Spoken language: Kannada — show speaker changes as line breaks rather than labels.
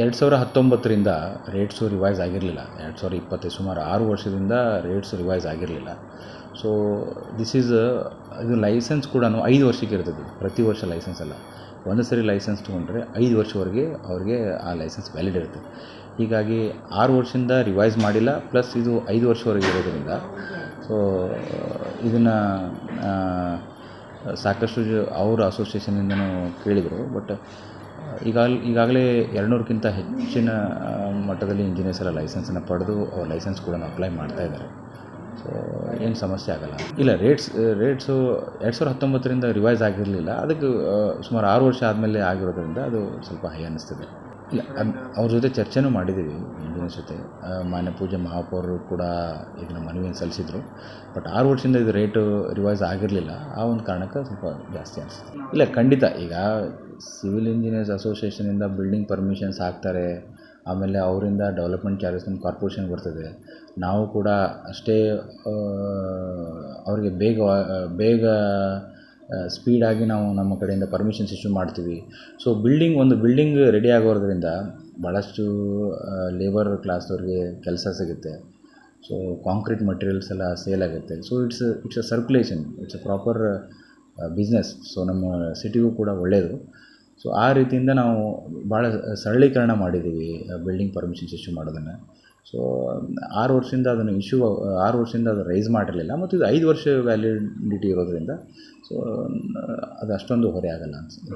ಎರಡು ಸಾವಿರ ಹತ್ತೊಂಬತ್ತರಿಂದ ರೇಟ್ಸು ರಿವೈಸ್ ಆಗಿರಲಿಲ್ಲ. ಎರಡು ಸಾವಿರ ಇಪ್ಪತ್ತೈದು, ಸುಮಾರು ಆರು ವರ್ಷದಿಂದ ರೇಟ್ಸ್ ರಿವೈಸ್ ಆಗಿರಲಿಲ್ಲ. ಸೊ ದಿಸ್ ಈಸ್ ಇದು ಲೈಸೆನ್ಸ್ ಕೂಡ ಐದು ವರ್ಷಕ್ಕೆ ಇರ್ತದೆ. ಪ್ರತಿ ವರ್ಷ ಲೈಸೆನ್ಸ್ ಅಲ್ಲ. ಒಂದು ಸರಿ ಲೈಸೆನ್ಸ್ ತೊಗೊಂಡ್ರೆ ಐದು ವರ್ಷವರೆಗೆ ಅವ್ರಿಗೆ ಆ ಲೈಸೆನ್ಸ್ ವ್ಯಾಲಿಡ್ ಇರುತ್ತೆ. ಹೀಗಾಗಿ ಆರು ವರ್ಷದಿಂದ ರಿವೈಸ್ ಮಾಡಿಲ್ಲ ಪ್ಲಸ್ ಇದು ಐದು ವರ್ಷವರೆಗೆ ಇರೋದರಿಂದ ಸೊ ಇದನ್ನು ಸಾಕಷ್ಟು ಜ, ಅವ್ರ ಅಸೋಸಿಯೇಷನಿಂದನೂ ಕೇಳಿದರು. ಬಟ್ ಈಗಾಗ, ಈಗಾಗಲೇ ಎರಡುನೂರಕ್ಕಿಂತ ಹೆಚ್ಚಿನ ಮಟ್ಟದಲ್ಲಿ ಇಂಜಿನಿಯರ್ಸ್ ಎಲ್ಲ ಲೈಸೆನ್ಸನ್ನು ಪಡೆದು ಅವ್ರ ಲೈಸೆನ್ಸ್ ಕೂಡ ಅಪ್ಲೈ ಮಾಡ್ತಾ ಇದ್ದಾರೆ ಸೊ ಏನು ಸಮಸ್ಯೆ ಆಗಲ್ಲ. ಇಲ್ಲ ರೇಟ್ಸ್ ರೇಟ್ಸು ಎರಡು ಸಾವಿರದ ಹತ್ತೊಂಬತ್ತರಿಂದ ರಿವೈಸ್ ಆಗಿರಲಿಲ್ಲ. ಅದಕ್ಕೆ ಸುಮಾರು ಆರು ವರ್ಷ ಆದಮೇಲೆ ಆಗಿರೋದ್ರಿಂದ ಅದು ಸ್ವಲ್ಪ ಹೈ ಅನ್ನಿಸ್ತಿದೆ. ಇಲ್ಲ ಅವ್ರ ಜೊತೆ ಚರ್ಚೆನೂ ಮಾಡಿದ್ದೀವಿ ಇಂಜಿನಿಯರ್ಸ್ ಜೊತೆ ಮಾನ್ಯ ಪೂಜೆ ಮಹಾಪೌರರು ಕೂಡ ಇದನ್ನ ಮನವಿಯನ್ನು ಸಲ್ಲಿಸಿದ್ರು. ಬಟ್ ಆರು ವರ್ಷದಿಂದ ಇದು ರೇಟು ರಿವೈಸ್ ಆಗಿರಲಿಲ್ಲ. ಆ ಒಂದು ಕಾರಣಕ್ಕೆ ಸ್ವಲ್ಪ ಜಾಸ್ತಿ ಅನಿಸುತ್ತೆ ಇಲ್ಲ, ಖಂಡಿತ. ಈಗ ಸಿವಿಲ್ ಇಂಜಿನಿಯರ್ಸ್ ಅಸೋಸಿಯೇಷನಿಂದ ಬಿಲ್ಡಿಂಗ್ ಪರ್ಮಿಷನ್ಸ್ ಹಾಕ್ತಾರೆ. ಆಮೇಲೆ ಅವರಿಂದ ಡೆವಲಪ್ಮೆಂಟ್ ಚಾರ್ಜಸ್ ನಮ್ಮ ಕಾರ್ಪೊರೇಷನ್ ಬರ್ತದೆ. ನಾವು ಕೂಡ ಅಷ್ಟೇ ಅವ್ರಿಗೆ ಬೇಗ ಬೇಗ ಸ್ಪೀಡಾಗಿ ನಾವು ನಮ್ಮ ಕಡೆಯಿಂದ ಪರ್ಮಿಷನ್ಸ್ ಇಶ್ಯೂ ಮಾಡ್ತೀವಿ. ಸೊ ಬಿಲ್ಡಿಂಗ್ ಒಂದು ಬಿಲ್ಡಿಂಗ್ ರೆಡಿ ಆಗೋದ್ರಿಂದ ಭಾಳಷ್ಟು ಲೇಬರ್ ಕ್ಲಾಸ್ದವ್ರಿಗೆ ಕೆಲಸ ಸಿಗುತ್ತೆ. ಸೊ ಕಾಂಕ್ರೀಟ್ ಮಟೀರಿಯಲ್ಸ್ ಎಲ್ಲ ಸೇಲ್ ಆಗುತ್ತೆ. So it's it's a circulation it's a proper business so ನಮ್ಮ ಸಿಟಿಗೂ ಕೂಡ ಒಳ್ಳೆಯದು ಸೊ ಆ ರೀತಿಯಿಂದ ನಾವು ಭಾಳ ಸರಳೀಕರಣ ಮಾಡಿದ್ದೀವಿ ಬಿಲ್ಡಿಂಗ್ ಪರ್ಮಿಷನ್ಸ್ ಇಶ್ಯೂ ಮಾಡೋದನ್ನು. ಸೊ ಆರು ವರ್ಷದಿಂದ ಅದನ್ನು ಇಶ್ಯೂ ಆರು ವರ್ಷದಿಂದ ಅದು ರೈಸ್ ಮಾಡಿರಲಿಲ್ಲ. ಮತ್ತು ಇದು ಐದು ವರ್ಷ ವ್ಯಾಲಿಡಿಟಿ ಇರೋದರಿಂದ ಸೊ ಅದು ಅಷ್ಟೊಂದು ಹೊರೆ ಆಗಲ್ಲ ಅನ್ಸುತ್ತೆ